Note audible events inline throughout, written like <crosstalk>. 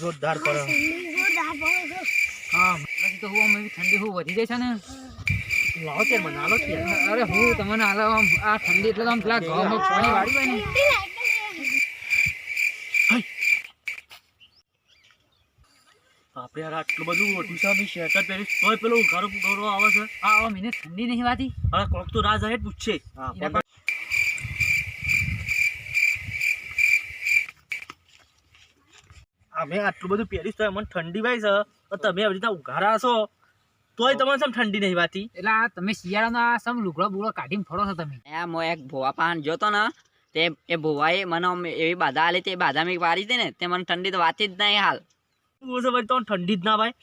જોરદાર પડે હા તો હું આમ ઠંડી હું વધી જાય છે ને. લાવો કે મને હાલો ત્યારે. અરે હું તમને હાલ આમ આ ઠંડી એટલે આમ પેલા ઘઉંમાં પાણી વાળી હોય ને. આપણે યાર આટલું બધું ટીશર્ટ શેટર પહેરી તોય પેલો ઘર ગૌરવ આવે છે. હા મને ઠંડી નહીં વાતી. હવે કોક તો રાજ આવે જ પૂછશે એના અમે આટલું બધું પહેરીશ તો મને ઠંડી ભાઈ છે તો તમે આવી રીતના ઉઘાડા છો? તોય તમને સમ ઠંડી નહીં વાતી. એટલે આ તમે શિયાળાનો આ સમ લુગડો બુગડો કાઢીને ફરો છો તમે. આ મો એક ભોવા પાન જોતો ને તે એ ભોવાએ મને એવી બાધા આલી તે બાધા મેં પાડી હતી ને તે મને ઠંડી તો વાતી જ નહીં હાલ. ભાઈ તો ઠંડી જ ના ભાઈ.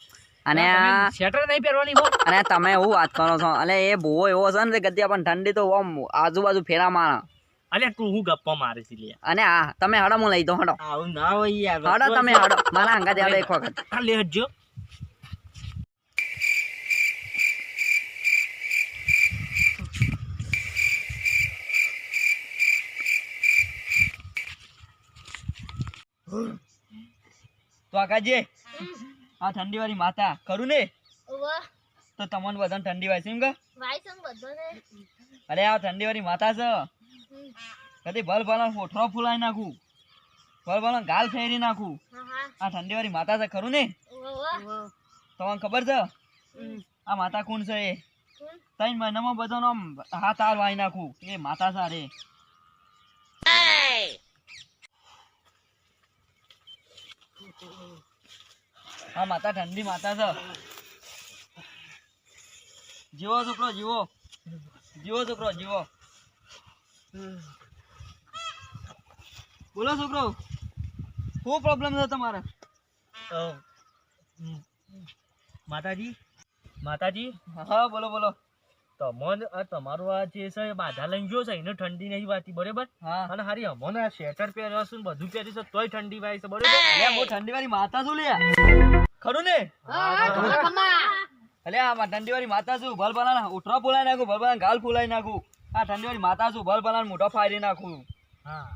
અને સ્વેટર નહીં પહેરવાની અને તમે એવું વાત કરો છો અને એ ભોવો એવો છે ને ગદ્દી પણ ઠંડી તો આમ આજુબાજુ ફેરા મારે. અલ્યા તું હું ગપ્પો મારે છે લે અને આ તમે હડો હું લઈ દો હડો. આવું ના હોય યાર. હડો તમે હડો. મારા અંગાથી હડો એક વખત. <laughs> આ લે હટજો તો આકાજી આ ઠંડી વાળી માતા ખરું ને? તો તમને બધાને ઠંડી વાય છે એમ કે? અરે આ ઠંડી વાળી માતા છે. કદી ભલ ભલા ઓઠરો ફૂલાઈ નાખું. ભલ ભલા ગાલ ફેરી નાખું. આ ઠંડી વાળી માતા છે ખરું ને? તમને ખબર છે? આ માતા કોણ છે એ? ત્રણ મહિનામાં બધાનો હાથ હાર વાઈ નાખું. એ માતા સારે હા માતા ઠંડી માતા છે. જીવો છોકરો જીવો. જીવો છોકરો જીવો. બોલો છોકરો શું પ્રોબ્લેમ છે તમારે? માતાજી માતાજી. હા બોલો બોલો. તમને આ તમારું આ જે છે બાધા લઈને ગયો છે એને ઠંડી નહીં વાતી બરોબર? અને હારી અમોને આ સ્વેટર પહેર્યો છે બધું પહેર્યું છે તોય ઠંડી વાય છે બરોબર? હું ઠંડી વાળી માતા છું લે. ખરું ને? અલે આ ઠંડી વાળી માતા છું ભલ ભલા ઉઠરા ફૂલાઈ નાખું ભલ ભલા ગાલ ફૂલાઈ નાખું. આ ઠંડી વાળી માતા છું ભલ ભલા મોઢો ફાડી નાખું. હા.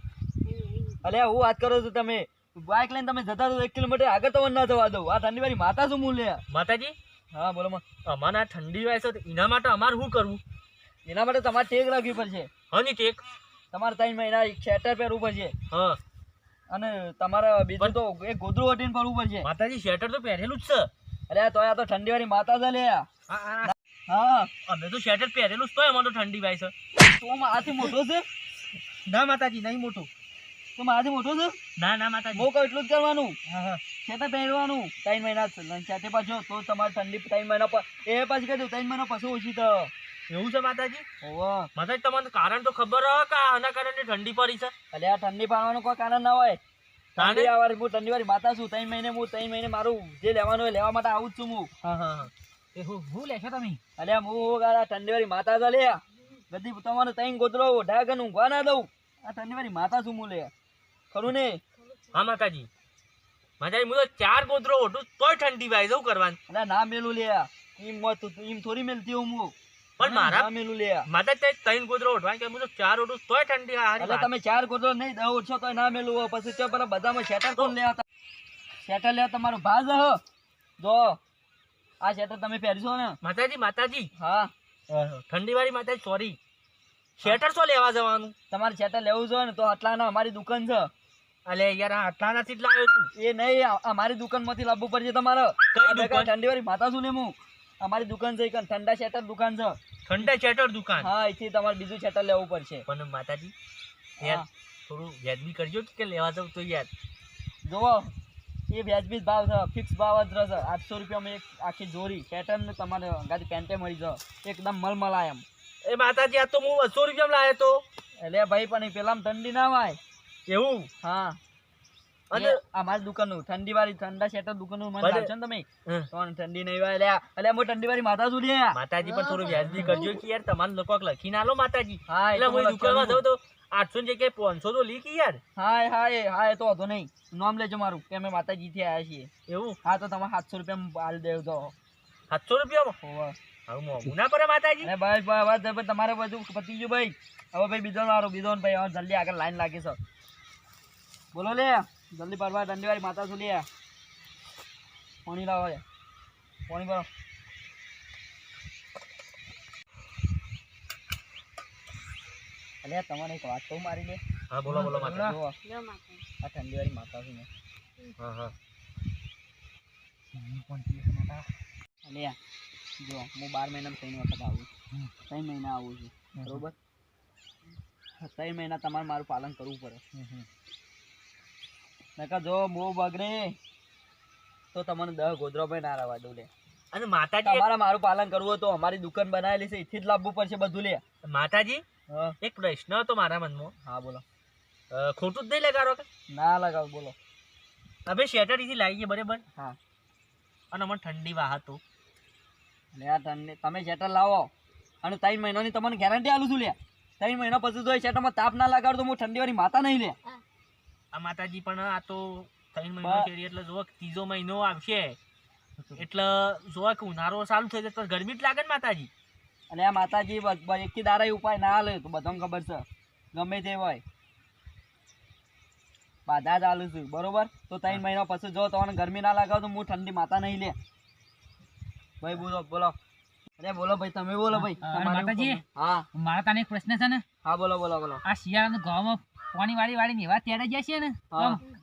અલે હું વાત કરો છો તમે. બાઇક લઈને તમે જતા એક કિલોમીટર આગળ તો ના જવા દઉં આ ઠંડી વાળી માતા શું હું માતાજી? હા બોલો અમારે આ ઠંડી વાય છે એના માટે અમારે શું કરવું? એના માટે તમારે ટેક રાખવી પડશે. હની ટેક તમારે ત્રણ મહિના શેટર પહેરવું પડશે. હા. અને તમારે બીજું તો એક ગોદરું વટીને ફરવું પડશે. માતાજી શેટર તો પહેરેલું જ છે. અરે તો આ તો ઠંડી વાળી માતા છે લે. હા અમે તો શેટર પહેરેલું જ તોય અમારો તો ઠંડી વાય છે. તો મારાથી મોટો છે? ના માતાજી નહીં મોટું. તો મારાથી મોટો છે? ના ના માતા બહુ કહું એટલું જ કરવાનું. હા હા. ખેતર પહેરવાનું. ત્રણ મહિના સાથે પાછો. તો તમારે ઠંડી ત્રણ મહિના પર એ પાછી કહી દઉં ત્રણ મહિના પછી ઓછી તો. એવું છે માતાજી? ઓવા માતાજી તમને કારણ તો ખબર હોય કે આના કારણે ઠંડી પડી છે? એટલે આ ઠંડી પાડવાનું કોઈ કારણ ના હોય. ઠંડી આવવાની હું ઠંડી વાળી માતા છું. ત્રણ મહિને હું ત્રણ મહિને મારું જે લેવાનું હોય લેવા માટે આવું જ છું હું. હા હા હા. એ હું હું લેશો તમે? અલે હું આ ઠંડી વાળી માતા છે લે. બધી તમારે ત્રણ ગોદરો ઢાકન ઊંઘવા ના દઉં. આ ઠંડી વાળી માતા છું હું લે. ખરું ને? હા માતાજી. માતાજી હું તો ચાર ગોદરો ઓઢું તોય ઠંડી વાય જવું કરવાનું. અલે ના મેલું લે. એમ મત એમ થોડી મેલતી હું. પણ મારા મેલું લે. માતા તે ત્રણ ગોદરો ઓઢવાની કે હું તો ચાર ઓઢું તોય ઠંડી હારી તમે ચાર ગોદરો નહીં દહ ઓછો તો ના મેલું હોય. પછી તો પેલા બધામાં શેટર કોણ લેવા? શેટર લેવા તમારો ભાજ હ. જો આ શેટર તમે પહેરશો ને. માતાજી માતાજી. હા. ઠંડી વાળી માતાજી સોરી શેટર શું લેવા જવાનું? તમારે શેટર લેવું જોઈએ ને તો આટલાના અમારી દુકાન છે. અલે યાર આટલા નથી જ લાવ્યો તું. એ નહીં અમારી દુકાનમાંથી લાવવું પડશે તમારે? ઠંડી વાળી માતા શું ને હું. અમારી દુકાન છે ઠંડા શેટર દુકાન છે. ઠંડા શેટર દુકાન? હા અહીંથી તમારે બીજું શેટર લેવું પડશે. પણ માતાજી યાર થોડું વ્યાજબી કરજો કે લેવા જાવ તો યાર? જુઓ એ વ્યાજબી ભાવ છે ફિક્સ ભાવ જ રહેશે. આઠસો રૂપિયામાં એક આખી જોડી પેટર્ન તમારે ગાડી પેન્ટે મળી જાય એકદમ મલમલાયમ. એ માતાજી આ તો હું બસો રૂપિયામાં લાવ્યો તો. એટલે ભાઈ પણ એ પેલામાં ઠંડી ના હોય. એવું? હા. અને અમારી દુકાનનું ઠંડી વાળી ઠંડા શેટર દુકાનનું મને. લાવશો ને તમે? પણ ઠંડી નહીં હોય. એટલે હું ઠંડી વાળી માતા છું લે માતાજી પણ થોડું વ્યાજબી કરજો કે યાર તમારે લોકો લખીને આલો માતાજી. હા એટલે હું દુકાનમાં જાઉં તો આઠસો ની જગ્યાએ પાંચસો તો લીકી યાર. હા હા એ હા એ તો વાંધો નહીં. નામ લેજો મારું કે અમે માતાજીથી આવ્યા છીએ. એવું? હા તો તમે સાતસો રૂપિયા હાલ દેવ તો. સાતસો રૂપિયા હોવે. ના પડે માતાજી. અરે ભાઈ તમારે બધું પતી ગયું ભાઈ. હવે ભાઈ બીજો મારો બીજો ને ભાઈ જલ્દી આગળ લાઈન લાગી છે. બોલો લે જલ્દી પરવા દંડી વાળી માતા છું લે. પાણી લાવો પાણી ભરો. અલ્યા તમારે એક વાત કહું મારી લે? હા બોલો બોલો માતા. આ ઠંડી વાળી માતા છું મેં હા હા. અલે જો હું બાર મહિનામાં ત્રણ વખત આવું છું. ત્રણ મહિના આવું છું. બરોબર? ત્રણ મહિના તમારે મારું પાલન કરવું પડે. નકર જો મો બગડે તો તમને દહ ગોદરો ભાઈ ના રવા દઉં લે. અને માતાજી તમારે મારું પાલન કરવું તો અમારી દુકાન બનાવેલી છે એથી જ લાવવું પડશે બધું લે. માતાજી એક પ્રશ્ન હતો મારા મનમાં. હા બોલો. ખોટું જ નહીં લગાડો કે? ના લગાવ બોલો. અમે શેટરડીથી લાવીએ બરાબર? હા. અને અમને ઠંડી વાહતો લે આ તમને તમે શેટર લાવો. અને ત્રણ મહિનાની તમને ગેરંટી આલું છું લે. ત્રણ મહિના પછી જો એ શેટરમાં તાપ ના લગાડો તો હું ઠંડી વાળી માતા નહીં લે. આ માતાજી પણ આ તો ત્રણ મહિનો બા- એટલે જો ત્રીજો મહિનો આવશે. એટલે જો કે ઉનાળો ચાલુ થઈ જાય તો ગરમી જ લાગે ને માતાજી. અને આ માતાજી એકથી દારા ઉપાય ના હાલે તો બધાને ખબર છે. ગમે તે હોય. બાધા જ આલું છું બરોબર? તો ત્રણ મહિના પછી જો તમને ગરમી ના લાગે તો હું ઠંડી માતા નહીં લે. ભાઈ બોલો બોલો. અરે બોલો ભાઈ તમે બોલો ભાઈ. હા, માતાજી? હા. મારા તને એક પ્રશ્ન છે ને? હા બોલો બોલો બોલો. આ શિયાળાનું ઘઉંમાં પાણી વાળી વાળી એવા તેડાઈ જાય છે ને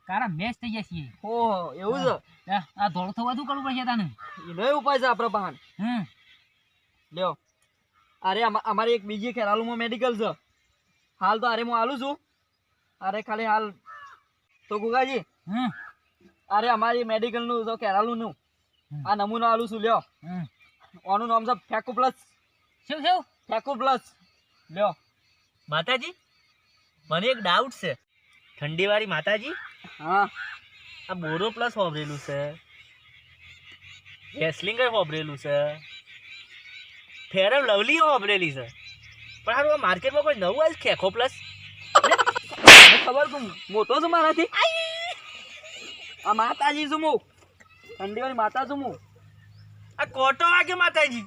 કારા મેચ થઈ જાય છે. ઓહો એવું છે? આ ધોળ થવા શું કરવું પડશે તને. એનો ઉપાય છે આપણા બહાન હમ. લ્યો. અરે અમારી એક બીજી ખેરાલુમાં મેડિકલ છે. હાલ તો અરે હું આલું છું. અરે ખાલી હાલ. તો ગુગાજી હમ. અરે અમારી મેડિકલનું તો ખેરાલુનું. હમ. આ નમૂનો આલું છું લ્યો. હમ. આનું નામ છે ફેકુ પ્લસ શું શું? ફેકુ પ્લસ લ્યો. માતાજી? મને એક ડાઉટ છે. ઠંડી વાળી માતાજી? હા. આ બોરો પ્લસ વાપરેલું છે. રેસલિંગ વાપરેલું છે. ફેર લવલી વાપરેલી છે. પણ હારું આ માર્કેટમાં કોઈ નવું આવ્યું ખેખો પ્લસ ખબર તું મોટો છું મારાથી. આ માતાજી છું હું. ઠંડીવાળી માતા છું હું. આ કોટો વાગે માતાજી.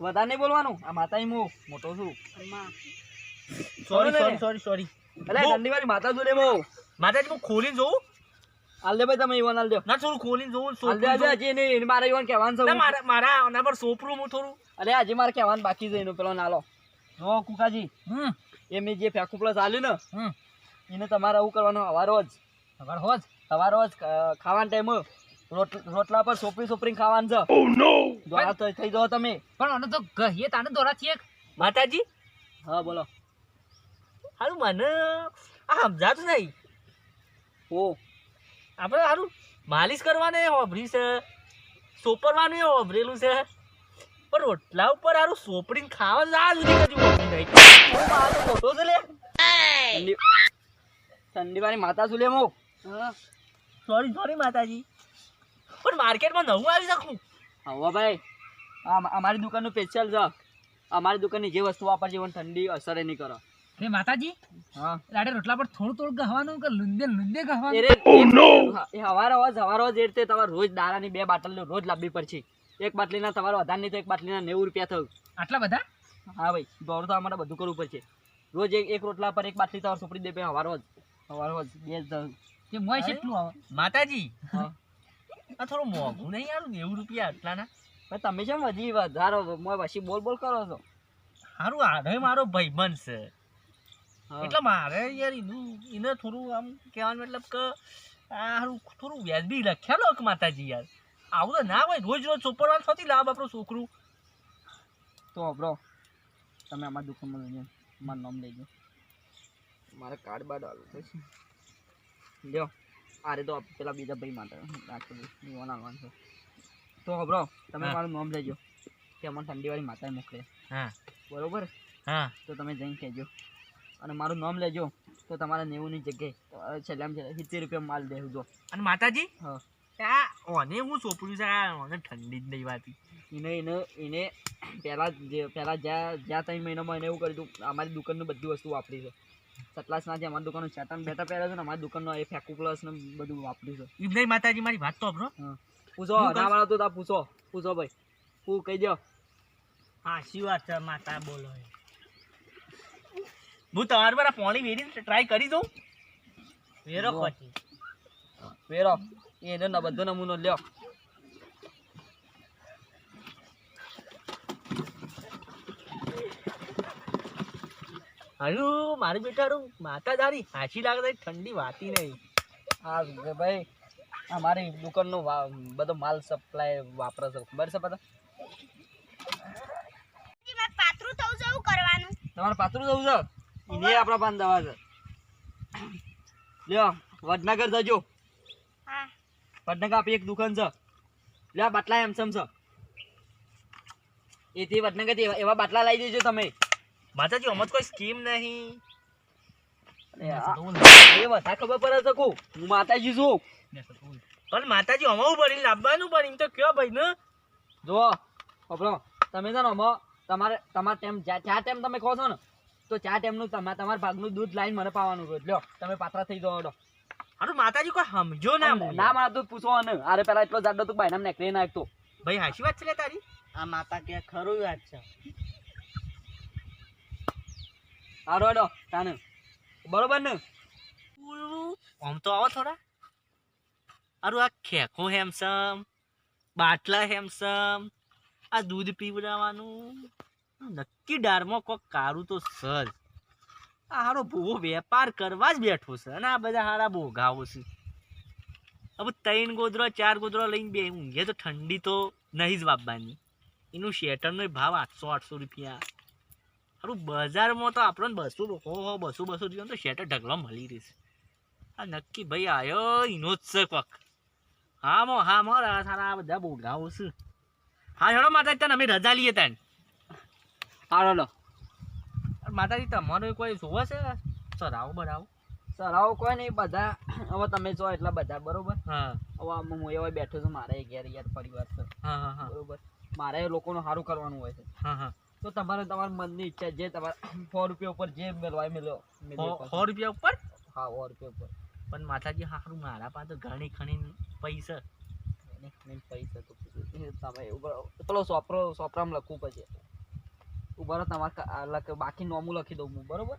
વધારે નહીં બોલવાનું. આ માતાજી હું મોટો છું. સોરી સોરી સોરી સોરી અરે ઠંડીવાળી માતા છું લે માતાજી હું ખોલીને જોઉં? હાલ ભાઈ તમે ઈવન હાલ ના થોડું ખોલીને જોઉં હાલ દે આજે જોઉં. હજી નહીં એને મારે ઈવન કહેવાનું છે મારા મારા આના પર સોપરું હું થોડું. અરે હજી મારે કહેવાનું બાકી છે એનું પેલો નાલો. જો કુકાજી. હમ. એ મેં જે ફેકુ પ્લસ આલ્યું ને હમ. એને તમારે આવું કરવાનું હવા રોજ ખબર જ? હવા જ ખાવાનો ખાવાના ટાઈમ રોટલા પર સોપરી સોપરી ખાવાનું છે. જો આ તો થઈ જાઓ તમે. પણ અને તો ગહીએ તાને દોરા છીએ માતાજી? હા બોલો. હારું મને. આ સમજાતું નહીં. ઓ. આપણે સારું માલિશ કરવાને હોભરી છે. સોપરવાનું એ હોભરેલું છે. પણ રોટલા ઉપર સારું સોપડીને ખાવા હોભરી નહીં ઓ, મોટો છે લે. ઠંડી ઠંડીવાળી માતા છું લે મો સોરી સોરી માતાજી. પણ માર્કેટમાં નવું આવી શકું. હવે ભાઈ અમારી દુકાનનું સ્પેશિયલ છે. અમારી દુકાનની જે વસ્તુ વાપરશે પણ ઠંડી અસર નહીં કરે. હે માતાજી? હા. લાડે રોટલા પર થોડું થોડું ગહવાનું કે લુંદે લુંદે ગહવાનું? અરે ઓ નો એ હવાર અવાજ હવાર અવાજ એ રીતે તમારે રોજ દારાની બે બાટલ રોજ લાવવી પડશે. એક બાટલીના તમારો વધાર નહીં તો એક બાટલીના નેવું રૂપિયા થયું. આટલા બધા? હા ભાઈ દોડ તો અમારે બધું કરવું પડશે. રોજ એક એક રોટલા પર એક બાટલી તમારે સોપડી દે બે હવાર રોજ હવાર રોજ બે જ. તે મોય છે એટલું આવે. માતાજી હા. આ થોડું મોંઘું નહીં યાર નેવું રૂપિયા આટલાના? ભાઈ તમે કેમ હજી વધારો મોય પછી બોલ બોલ કરો છો. સારું આને મારો ભાઈબંધ છે. એટલે મારે યાર એનું એને થોડું આમ કહેવાનું મતલબ કે આ હારું થોડું વ્યાજબી લખ્યા લોક માતાજી યાર. આવું તો ના હોય રોજ રોજ ચોપડવા થતી લાભ આપણું છોકરું. તો બ્રો તમે અમારી દુકાનમાં લઈ જાઓ મારું નામ લઈ જાઓ મારે કાર્ડ બાર્ડ આવ્યું છે. લ્યો. અરે તો પેલા બીજા ભાઈ માટે રાખી દઈશ. નિવાન આવવાનું છે. તો બ્રો તમે. મારું નામ લેજો કે અમારે ઠંડીવાળી માતા મોકલે. હા. બરોબર? હા. તો તમે જઈને કહેજો. અને મારું નામ લેજો. તો તમારે નેવુંની જગ્યાએ છેલ્લામાં છેલ્લા સિત્તેર રૂપિયા માલ દેવું જો. અને માતાજી? હા. ઓને હું ચોપડ્યું છે ઓને ઠંડી જ નહીં વાતી. એને એને એને પહેલાં જે પહેલાં જ્યાં જ્યાં ત્રણ મહિનામાં એને એવું કર્યું હતું અમારી દુકાનનું બધી વસ્તુ વાપરી છે. સતલાસના જે અમારી દુકાનનું ચેતન બેટા પહેર્યા છે ને અમારી દુકાનનો એ ફેકુ પ્લસ ને બધું વાપર્યું છે. નહીં માતાજી મારી વાત તો આપણો પૂછો ના. વાળા તો તા પૂછો. પૂછો ભાઈ. હું કહી દો હા શી વાત છે માતા બોલો હું તમારા પર પાણી વેરી ટ્રાય કરી દઉં વેરો પછી વેરો. એનો ના બધો નમૂનો લ્યો. હારું મારું માતા માતાદારી હાચી લાગે ઠંડી વાતી નહીં. હા ભાઈ અમારી દુકાનનો બધો માલ સપ્લાય વાપરે છે. ખબર છે બધા થવું જવું તમારે પાત્રું થવું છે? એને આપણા પાન દવા છે. લ્યો વડનગર જજો. હા. વડનગર આપી એક દુકાન છે. લ્યો બાટલા એમ સમ છે. એથી વડનગર એવા એવા બાટલા લઈ દેજો તમે. માતાજી અમત કોઈ સ્કીમ નહીં. એ બધા ખબર પડે શકું હું માતાજી છું. પણ માતાજી આમાં પડી લાવવાનું પણ એમ તો કયો ભાઈ ને? જો આપણો તમે છે ને આમાં તમારે તમારે ટાઈમ જ્યાં ટાઈમ તમે કહો છો ને તો ચાર ટાઈમનું તમારે તમારા ભાગનું દૂધ લાઈન મને પાવાનું રોજ લ્યો તમે પાત્રા થઈ જાઓ હેડો. હારું માતાજી કોઈ સમજો ના ના મારા દૂધ પૂછો ને અરે પેલા એટલો જાડો તું ભાઈ નેકરી નાખતો ભાઈ હાચી વાત છે લે તારી? આ માતા કે ખરું વાત છે. હારો હેડો તાને. બરોબર ને? આમ તો આવો થોડા. હારું આ ખેખો હેમસમ બાટલા હેમસમ આ દૂધ પીવડાવવાનું. નક્કી ડારમાં કોક કારું તો સજ આ હારો ભૂવો વેપાર કરવા જ બેઠો છે અને આ બધા હારા બોગાવો છે. હવે ત્રણ ગોદરો, ચાર ગોદરો લઈને બે ઊંઘે તો ઠંડી તો નહીં જ વાપવાની. એનું શેટરનો ભાવ આઠસો આઠસો રૂપિયા. હારું બજારમાં તો આપણને બસો હો હો, બસો બસો રૂપિયા તો શેટર ઢગલો મળી રહેશે આ નક્કી ભાઈ આયો એનો જ છે કોક. હા મો હા મો સારા આ બધા બોગાવો છે. હા, હેડો માતા ત્યાં અમે રજા લઈએ તને હારો લો માતાજી તમારો કોઈ જોવે છે? સરાવો બરાવો. સર આવો કોઈ નહીં બધા હવે તમે જો એટલા બધા બરોબર? હા. હવે હું એવા બેઠો છું મારે ઘેર યાર પરિવાર છે. હા હા હા. બરોબર? મારે લોકોનું સારું કરવાનું હોય છે. હા હા. તો તમારે તમારા મનની ઈચ્છા જે તમારે સો રૂપિયા ઉપર જે મેળવાય મેળવો. સો- રૂપિયા ઉપર? હા સો રૂપિયા ઉપર. પણ માતાજી હારું મારા પાસે ઘણી ખણી પૈસા. પૈસા તો તમે એવું. પેલો સોપરો સોપરામાં લખવું પછી. ઊભા રહો તમારે બાકી નોમું લખી દઉં હું બરોબર?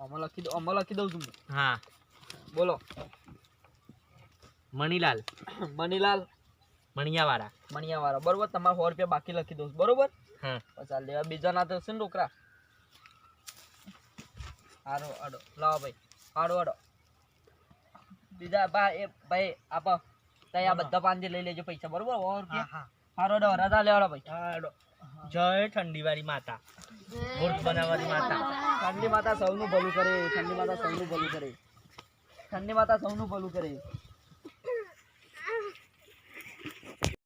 આમાં લખી દઉં આમાં લખી દઉં છું હું. બોલો. મણીલાલ. મણીલાલ. મણિયાવાળા. મણિયાવાળા. બરોબર તમારે સો રૂપિયા બાકી લખી દઉં બરોબર? હા. ચાલ લેવા બીજા ના તો છે ને ડોકરા હારો હાડો. લાવો ભાઈ. હાડો હાડો. બીજા ભાઈ એ ભાઈ આપો. આ બધા પાંજે લઈ લેજો પૈસા બરોબર? સો રૂપિયા. હારો હાડો રજા લેવાડો ભાઈ. જય ઠંડીવાળી માતા. મૂર્ત બનાવવાની માતા. ઠંડી માતા સૌનું ભલું કરે ઠંડી માતા સૌનું ભલું કરે. ઠંડી માતા સૌનું ભલું કરે.